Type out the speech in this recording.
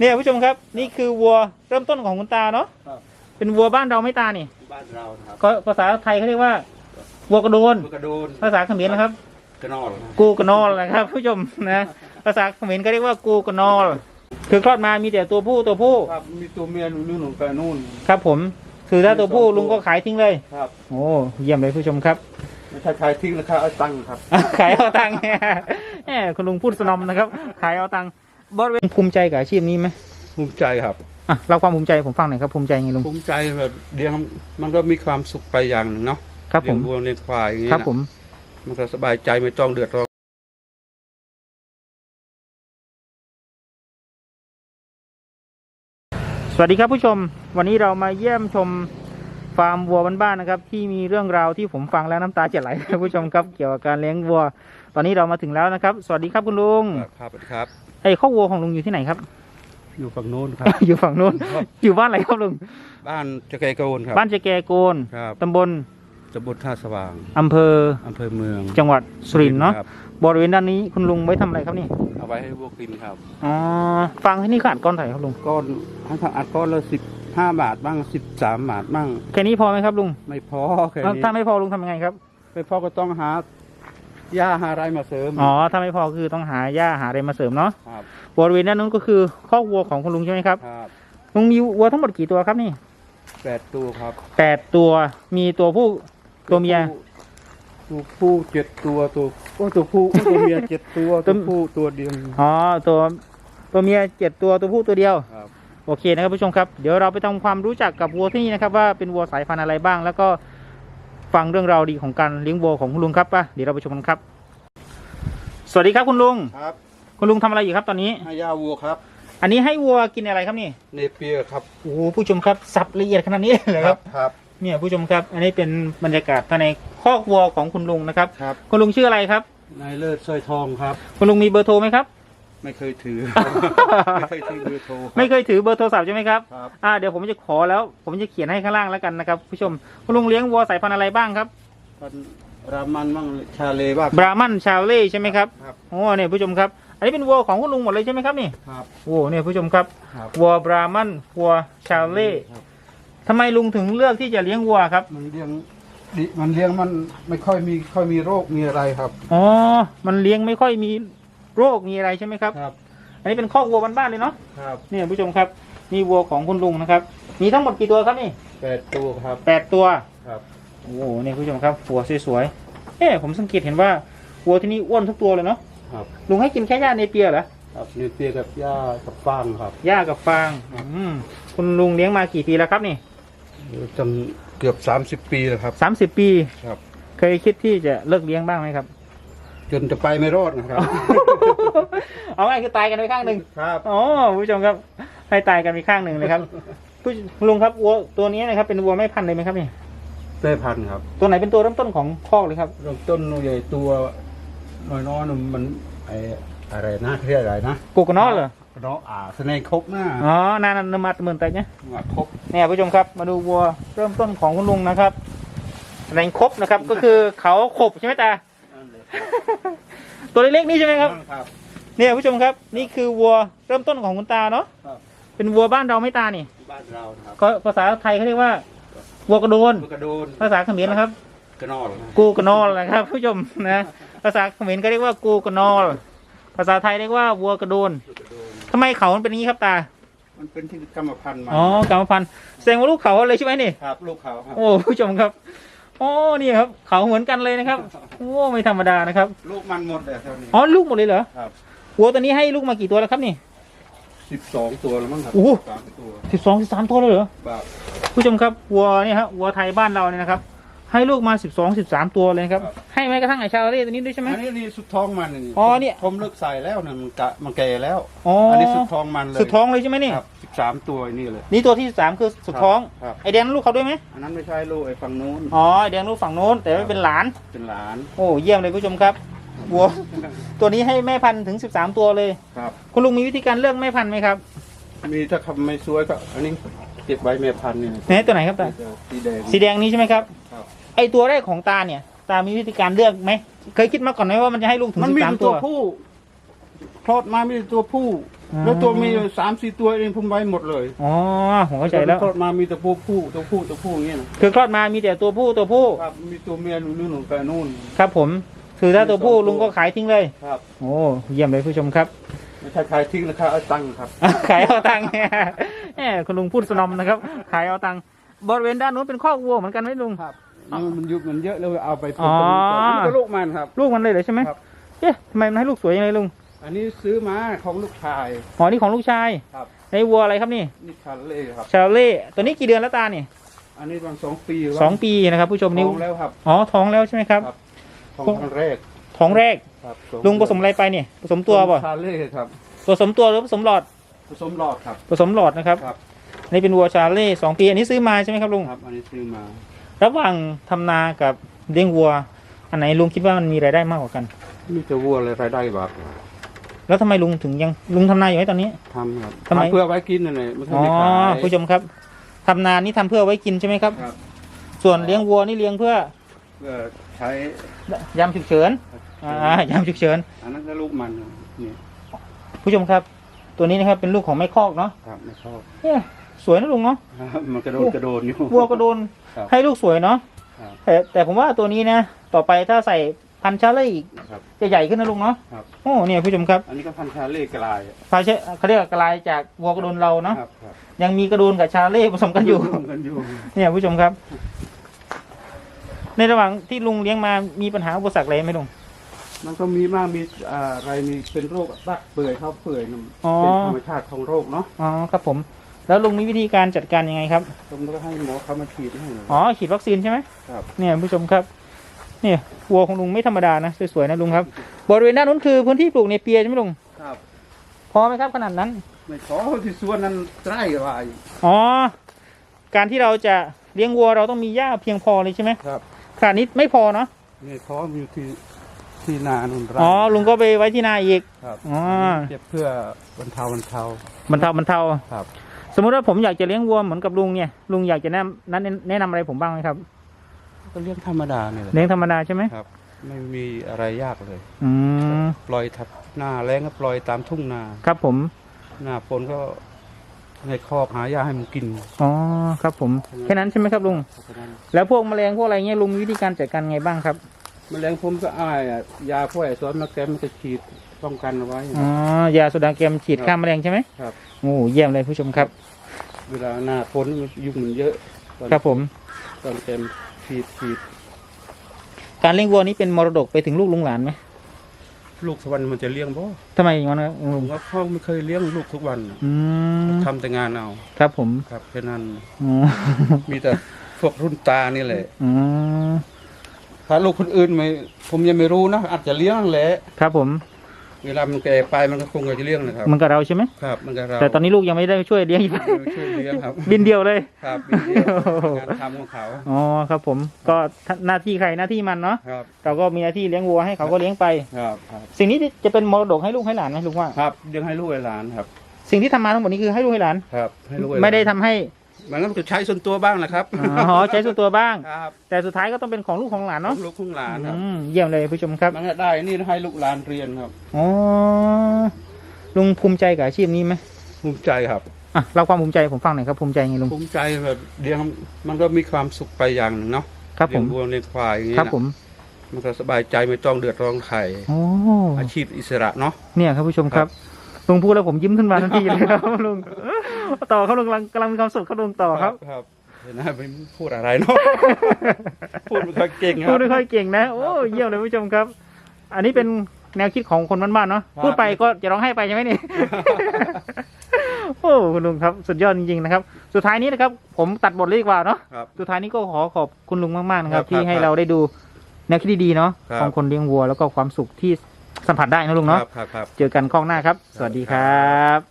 เนี่ยผู้ชมครับนี่คือวัวเริ่มต้นของคุณตาเนาะครับ เป็นวัวบ้านเราไม่ตานี่บ้านเราครับก็ภาษาไทยเขาเรียกว่าวัวกระโดนกระโดนภาษาเขมรนะครับ กระนอนกูกระนอลนะครับผู้ชมนะภาษาเขมรก็เรียกว่ากูกระนอลคือคลอดมามีแต่ตัวผู้ตัวผู้ครับมีตัวเมียนู่นนู่นไปนู่น ครับ ผมคือถ้าตัวผู้มีสองตัว ลุงก็ขายทิ้งเลยครับโอ้เยี่ยมเลยผู้ชมครับ ไม่ใช่ขายทิ้งราคาเอาตังค์ครับ ขายเอาตังค์ แหมคุณลุงพูดสนอมนะครับ ขายเอาตังค์ บอสเวนภูมิใจกับอาชีพนี้ไหมภูมิใจครับอะเราความภูมิใจผมฟังหน่อยครับภูมิใจไงลุงภูมิใจแบบเลี้ยงมันก็มีความสุขไปอย่างหนึ่งเนาะครับผมเลี้ยงวัวเลี้ยงควายอย่างนี้ครับนะผมมันก็สบายใจไม่ต้องเดือดร้อนสวัสดีครับผู้ชม วันนี้เรามาเยี่ยมชมฟาร์มวัวบ้านๆนะครับ ที่มีเรื่องราวที่ผมฟังแล้วน้ำตาจะไหลครับผู้ชมครับ เกี่ยวกับการเลี้ยงวัว ตอนนี้เรามาถึงแล้วนะครับ สวัสดีครับคุณลุงครับครับ ไอ้ข้อกวัวของลุงอยู่ที่ไหนครับ อยู่ฝั่งโน้นครับ อยู่ฝั่งนู้น อยู่บ้านอะไรครับลุง บ้านจะไกลโกนครับ บ้านเจแกโกนครับตำบลตำบลท่าสว่างอำเภออำเภอเมือง จังหวัดสุรินทร์เนาะครับบริเวณด้านนี้คุณลุงไว้ทำอะไรครับนี่ เอาไว้ให้วัวกินครับ อ๋อ ฟังที่นี่ขาดก้อนเท่าไหร่ครับลุง ก้อนให้ทางอัดก้อนละสิบห้าบาทบ้างสิบสามบาทบ้าง แค่นี้พอไหมครับลุง ไม่พอแค่เอ้านี้ถ้าไม่พอลุงทำยังไงครับ ไม่พอก็ต้องหา หญ้าหาอะไรมาเสริมอ๋อถ้าไม่พอคือต้องหาหญ้าหาอะไรมาเสริมเนาะครับบริเวณด้านนู้นก็คือคอกวัวของคุณลุงใช่ไหมครับครับลุงมีวัวทั้งหมดกี่ตัวครับนี่แปดตัวครับแปดตัวมีตัวผู้ตัวเมีย ตัวผู้เจ็ดตัวตัวโอ้ตัวผู้ตัวเมียเจ็ดตัวตัวผู้ตัวเดียวอ๋อตัวตัวเมียเจ็ดตัวตัวผู้ตัวเดียวครับโอเคนะครับผู้ชมครับ เดี๋ยวเราไปทำความรู้จักกับวัวที่นี่นะครับว่าเป็นวัวสายพันธุ์อะไรบ้าง แล้วก็ ฟังเรื่องราวดีของการเลี้ยงวัวของคุณลุงครับป่ะเดี๋ยวเราไปชมกันครับ สวัสดีครับคุณลุง ครับ คุณลุงทำอะไรอยู่ครับตอนนี้ ให้หญ้าวัวครับ อันนี้ให้วัวกินอะไรครับนี่เนเปียร์ครับโอ้โหผู้ชมครับสับละเอียดขนาดนี้เลยครับ ครับเนี่ยผู้ชมครับ อันนี้เป็นบรรยากาศภายในคอกวัวของคุณลุงนะครับ ครับคุณลุงชื่ออะไรครับ นายเลิศสร้อยทองครับ คุณลุงมีเบอร์โทรไหมครับ ไม่เคยถือ ไม่เคยถือเบอร์โทรครับไม่เคยถือเบอร์โทรศัพท์ใช่ไหมครับครับ อ่าเดี๋ยวผมจะขอแล้ว ผมจะเขียนให้ข้างล่างแล้วกันนะครับผู้ชมคุณลุงเลี้ยงวัวสายพันธุ์อะไรบ้างครับพันรามันมั่งชาเลบ้าง บรามันชาวเล่ใช่ไหมครับครับ โอ้เนี่ยผู้ชมครับ อันนี้เป็นวัวของคุณลุงหมดเลยใช่ไหมครับนี่ครับ โอ้เนี่ยผู้ชมครับครับวัวบรามันวัวชาวเล่ครับทำไมลุงถึงเลือกที่จะเลี้ยงวัวครับมันเลี้ยงดิมันเลี้ยงมันไม่ค่อยมีค่อยมีโรคมีอะไรครับ อ๋อมันเลี้ยงไม่ค่อยมี โรคมีอะไรใช่ไหมครับ ครับอันนี้เป็นคอกวัวบ้านๆเลยเนาะครับเนี่ยผู้ชมครับนี่วัวของคุณลุงนะครับ มีทั้งหมดกี่ตัวครับนี่แปดตัวครับ แปดตัวครับ โอ้โหนี่ผู้ชมครับวัวสวยๆเอ๊ะผมสังเกตเห็นว่าวัวที่นี่อ้วนทุกตัวเลยเนาะครับลุงให้กินแค่หญ้าเนเปียเหรอครับเนเปียร์กับหญ้ากับฟางครับหญ้ากับฟางอืมคุณลุงเลี้ยงมากี่ปีแล้วครับนี่จนเกือบสามสิบ30ปีแล้วครับสามสิบปี ครับ เคยคิดที่จะเลิกเลี้ยงบ้างไหมครับ จนจะไปไม่รอดนะครับ เอาไงคือตายกันไปข้างหนึ่งครับอ๋อผู้ชมครับ ให้ตายกันไปข้างหนึ่งเลยครับผู้คุณลุงครับวัวตัวนี้นะครับเป็นวัวไม่พันธุ์เลยไหมครับนี่แม่พันธุ์ครับ ตัวไหนเป็นตัวเริ่มต้นของคอกเลยครับเริ่มต้นใหญ่ตัวน้อยๆน่ะมันไออะไรนะเรียกอะไรนะกูกระนอเหรอเนาะอ่าแสดงครบหน้าอ๋อนานนมัดหมื่นแต่เนี่ยว่าครบเนี่ยผู้ชมครับ มาดูวัวเริ่มต้นของคุณลุงนะครับแรงครบนะครับ ก็คือเขาขบใช่ไหมตา ตัวเล็กๆนี่ใช่ไหมครับ ครับ เนี่ยผู้ชมครับ นี่คือวัวเริ่มต้นของคุณตาเนาะครับ เป็นวัวบ้านเราไม่ตานี่บ้านเราครับก็ภาษาไทยเขาเรียกว่าวัวกระโดนกระโดนภาษาเขมรนะครับ กระนอนกูกระนอลนะครับผู้ชมนะ ภาษาเขมรก็เรียกว่ากูกระนอล ภาษาไทยเรียกว่าวัวกระโดนกระโดน ทำไมเขามันเป็นอย่างนี้ครับตา มันเป็นที่กรรมพันธุ์มาอ๋อกรรมพันธุ์แสดงว่าลูกเขาเลยใช่ไหมนี่ ครับ ลูกเขาครับ โอ้ผู้ชมครับ โอ้นี่ครับ เขาเหมือนกันเลยนะครับโอ้ไม่ธรรมดานะครับ ลูกมันหมดเลยเท่านี้อ๋อลูกหมดเลยเหรอครับวัวตัวนี้ให้ลูกมากี่ตัวแล้วครับนี่สิบสองตัวแล้วมั้งครับโอ้โหสามตัวสิบสองสิบสามตัวเลยเหรอแบบผู้ชมครับวัวเนี่ยฮะวัวไทยบ้านเราเนี่ยนะครับให้ลูกมาสิบสองสิบสามตัวเลยนะครับ ให้แม้กระทั่งไอชาเล่ตัวนี้ด้วยใช่ไหมอันนี้นี่สุดท้องมันนี่อ๋อเนี่ยผมเลิกใส่แล้วเนี่ยมันกะมันแก่แล้วอ๋ออัอันนี้สุดท้องมันเลยสุดท้องเลยใช่ไหมนี่ครับ สิบสามตัวนี่เลย นี่ตัวที่สามคือสุดท้อง ครับ ไอแดงลูกเขาด้วยไหมอันนั้นไม่ใช่ลูกไอ้ฝั่งนู้นอ๋อไอแดงลูกฝั่งโน้น แต่ว่าเป็นหลาน เป็นหลานโอ้เยี่ยมเลยผู้ชมครับวัวตัวนี้ให้แม่พันธุ์ถึงสิบสามตัวเลย ครับ คุณลุงมีวิธีการเลือกแม่พันธุ์ไหมครับมีถ้าคำไม่สวยก็อันนี้เก็บไว้แม่พันธุ์นี่ไหนตัวไหนครับตาสีแดง สีแดงนี้ใช่ไหมครับ ครับ ไอตัวแรกของตาเนี่ย ตามีวิธีการเลือกไหมเคยคิดมาก่อนไหมว่ามันจะให้ลูกถึงมันสิมีบสามแต่ตัตัววผู้พลอดมามีแต่ตัวผู้อ๋อ แล้วตัวมีอยู่สามสี่ตัวเองผมไว้หมดเลยอ๋อผมเข้าใจแล้วคลอดมามีแต่ผู้ผู้ตัวผู้ตัวผู้อย่างเงี้ยนะคือคลอดมามีแต่ตัวผู้ตัวผู้ครับมีตัวเมียนู่นนู่นนู่นไปนู่น ครับผมคือถ้าตัวผู้มีสองตัวลุงก็ขายทิ้งเลยครับ โอ้เยี่ยมเลยผู้ชมครับไม่ใช่ขายทิ้งราคาเอาตังค์ครับ ขายเอาตังค์แหมคุณลุงพูดสนอมนะครับ ขายเอาตังค์บริเวณด้านนู้นเป็นคอกวัวเหมือนกันไหมลุงครับนี่มันยุบมันเยอะแล้วเอาไปอ๋อนี่ก็ลูกมันครับ ลูกมันเลยเหรอใช่ไหมครับเอ๊ะทำไมมันให้ลูกสวยยังไงลุง อันนี้ซื้อมาของลูกชาย อ๋อนี่ของลูกชายครับ ในวัวอะไรครับนี่ นี่คาเล่ครับ ชาเล่ตัวนี้กี่เดือนแล้วตาเนี่ยอันนี้ประมาณสองปีสองปีนะครับ ผู้ชมท้นี่องแล้วครับอ๋อท้องแล้วใช่ไหมครับ ครับท้องครั้งแรกท้องแรกครับลุงผสมอะไรไปเนี่ยผสมตัวป่ะคาเล่ครับผสมตัวหรือผสมหลอด ผสมหลอดครับ ผสมหลอดนะครับครับนี่เป็นวัวชาเล่สองปี อันนี้ซื้อมาใช่ไหมครับลุงครับ อันนี้ซื้อมา ระหว่างทำนากับเลี้ยงวัว อันไหนลุงคิดว่ามันมีรายได้มากกว่ากันมีแต่วัวอะไรรายได้แบบ แล้วทำไมลุงถึงยังลุงทำนาอยู่ไหมตอนนี้ ทำครับทำไมเพื่อไว้กินนั่นแหละไม่ใช่อ๋อไม่ขายผู้ชมครับทำนานี่ทำเพื่อไว้กินใช่ไหมครับ ครับส่วนเลี้ยงวัวนี่เลี้ยงเพื่อเพื่อใช้ยามฉุกเฉินอ่ายามฉุกเฉิน อันนั้นก็ลูกมันนี่ผู้ชมครับ ตัวนี้นะครับเป็นลูกของแม่คอกเนาะครับไม่ชอบเอ๊ะสวยนะลุงเนาะครับมันกระโดดกระโดดอยู่ วัวก็โดนครับให้ลูกสวยเนาะครับ แต่แต่ผมว่าตัวนี้นะ ต่อไปถ้าใส่ พันธุ์ชาเล่อีกครับจะใหญ่ขึ้นนะลุงเนาะครับ โอ้เนี่ยผู้ชมครับอันนี้ก็พันชาเล่กลายพาเชเขาเรียกว่ากลายจากวัวกระโดนเราเนาะครับครับยังมีกระโดนกับชาเล่ผสมกันอยู่รวมกันอยู่เนี่ยผู้ชมครับ ในระหว่างที่ลุงเลี้ยงมามีปัญหาอุปสรรคอะไรไหมลุง มันก็มีมากมีอ่าอะไรมีเป็นโรคตักเปื่อยเข้าเปื่อยนั่นอ๋อ เป็นธรรมชาติของโรคเนาะอ๋อครับผม แล้วลุงมีวิธีการจัดการยังไงครับ ผมก็ให้หมอเขามาฉีดให้หน่อย อ๋อฉีดวัคซีนใช่ไหมครับ เนี่ยผู้ชมครับ เนี่ยวัวของลุงไม่ธรรมดานะสวยๆนะลุงครับ บริเวณด้านนู้นคือพื้นที่ปลูกในเปียใช่ไหมลุงครับ พอไหมครับขนาดนั้น ไม่ขอที่สวนนั้นใกล้กว่าอีกอ๋อ การที่เราจะเลี้ยงวัวเราต้องมีหญ้าเพียงพอเลยใช่ไหมครับขนาดนี้ไม่พอเนาะไม่ขออยู่ที่ที่นานุ่นไร่อ๋อลุงก็ไปไว้ที่นาอีกครับอ๋อเก็บเพื่อบรรเทาบรรเทาบรรเทาบรรเทาครับ สมมติว่าผมอยากจะเลี้ยงวัวเหมือนกับลุงเนี่ยลุงอยากจะแนะนำแนะนำอะไรผมบ้างไหมครับ ก็เลี้ยงธรรมดาเนี่ยแหละเลี้ยงธรรมดาใช่ไหมครับ ไม่มีอะไรยากเลย อืมปล่อยทับหน้าแรงก็ปล่อยตามทุ่งนา ครับผม หน้าฝนก็ในคอกหาหญ้าให้มันกิน อ๋อ ครับผม แค่นั้นใช่ไหมครับลุงเพราะฉะนั้นแล้วพวกแมลงพวกอะไรเงี้ยลุงมีวิธีการจัดการไงบ้างครับ แมลงผมก็อายอะยาพวกไอ้ซ้อนมาแกมมันจะฉีดป้องกันเอาไว้ อ๋อ ยาโซดาเกมฉีดฆ่าแมลงใช่ไหมครับ โอ้เยี่ยมเลยผู้ชมครับ เวลาหน้าฝนยุงมันเยอะตอนครับผม ตอนแกม ฉีดฉีดการเลี้ยงวัวนี้เป็นมรดกไปถึงลูกลุงหลานไหมลูกสวรรค์มันจะเลี้ยงบ่ทำไมอย่างนั้นครับผลุงมว่าเขาไม่เคยเลี้ยงลูกทุกวันอืมทำแต่งานเอาครับผมครับแค่นั้นอ๋อมีแต่พวกรุ่นตานี่แหละอืมถ้าลูกคนอื่นไม่ผมยังไม่รู้นะอาจจะเลี้ยงแหละครับผม เวลามันแก่ไปมันก็คงจะเลี้ยงนะครับ มันกับเราใช่ไหมครับ มันก็เราแต่ตอนนี้ลูกยังไม่ได้ช่วยเลี้ยงช่วยเลี้ยงครับ บินเดียวเลย ครับเป็นเดียวงานทำของเขา อ๋อครับผมก็หน้าที่ใครหน้าที่มันเนาะครับเราก็มีหน้าที่เลี้ยงวัวให้เขาก็เลี้ยงไปครับครับ สิ่งนี้จะเป็นมรดกให้ลูกให้หลานไหมลุงว่าครับเลี้ยงให้ลูกให้หลานครับ สิ่งที่ทำมาทั้งหมดนี้คือให้ลูกให้หลานครับให้ลูกให้หลานไม่ได้ทำให้ มันก็จะใช้ส่วนตัวบ้างนะครับอ๋อใช้ส่วนตัวบ้าง ครับแต่สุดท้ายก็ต้องเป็นของลูกของหลานเนาะเนาะลูกของหลานครับอืมเยี่ยมเลยผู้ชมครับมันก็ได้นี่ให้ลูกหลานเรียนครับอ๋อลุงภูมิใจกับอาชีพนี้ไหมภูมิใจครับอะเราความภูมิใจให้ผมฟังหน่อยครับภูมิใจไงลุงภูมิใจแบบเลี้ยงมันก็มีความสุขไปอย่างหนึ่งเนาะครับผเลี้ยมงวัวเลี้ยงควายอย่างคเงี้รับยนะผมมันก็สบายใจไม่ต้องเดือดร้อนใครโอ้อาชีพอิสระเนาะเนี่ยครับผู้ชมครับลุงพูดแล้วผมยิ้มขึ้นมาทันทีเลยครับลุง ต่อครับลุงกำลังกำลังมีความสุขครับลุงต่อครับ ครับเห็นไหมไม่พูดอะไรเนาะพูดไม่ค่อยเก่งคพูรัดบไม่ค่อยเก่งนะโอ้เยี่ยมเลยผู้ชมครับ อันนี้เป็นแนวคิดของคนบ้านๆเนาะครับพูดไปก็จะร้องไห้ไปใช่ไหมนี่โอ้คุณลุงครับสุดยอดจริงๆนะครับ สุดท้ายนี้นะครับ ผมตัดบทเลยดีกว่าเนาะครับสุดท้ายนี้ก็ขอขอบคุณลุงมากๆนะครับครับที่ให้ครับเราได้ดูแนวคิดดีๆเนาะครับของคนเลี้ยงวัวแล้วก็ความสุขที่สัมผัสได้นะลุงคเนาะรับครับครับเจอกันข้องหน้าครับ สวัสดีครับ